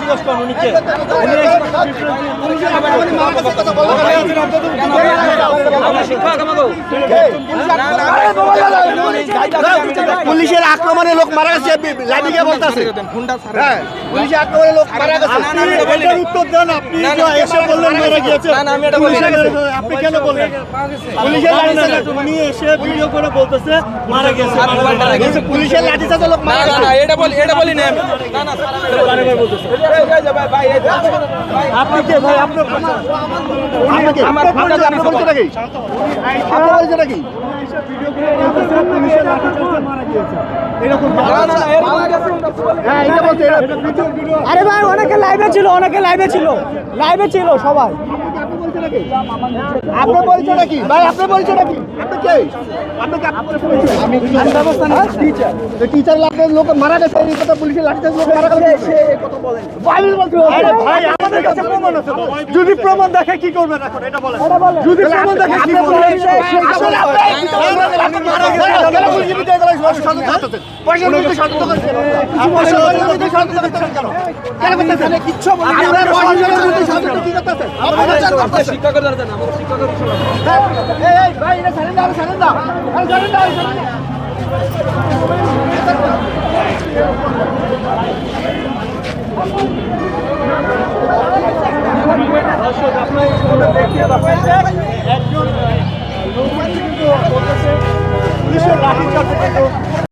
জিজ্ঞেস করুন পুলিশের আক্রমণে লোক মারা গেছে লাঠিকে বলতেছে হ্যাঁ পুলিশের আক্রমণে লোক মারা গেছে উত্তর দেন আপনি এসে বললেন মেরে গিয়েছে আপনি কেন বললেন পুলিশের চালাচ্ছে। এসে ভিডিও করে বলতেছে মারা গেছে পুলিশের লাঠি লোক মারা গেছে বারবার বলতেছে আপনি কে ভাই আপনার পরিচয় আপনার পরিচয়টা কি আপনার কি হ্যাঁ আরে ভাই অনেকে লাইভে ছিল অনেকে লাইভে ছিল। লাইভে ছিল সবাই। আপনার পরিচয়টা কি ভাই আপনার পরিচয়টা কি আপনি কে? আপনি কি? আপনার পরিচয় আমি টিচার তো টিচার লাগবে লোক মারা গেছে এই কথা পুলিশের লাঠি লোক মারা গেছে। কথা বলেন ভাই বলতে আরে ভাই আমাদের কাছে প্রমাণ আছে যদি প্রমাণ দেখে কি করবেন এখন এটা বলেন। যদি প্রমাণ দেখে কি করবেন আসলে আপনি মারা দর্শক আপনার দেখতে পাচ্ছেন যে একজন লোক কিন্তু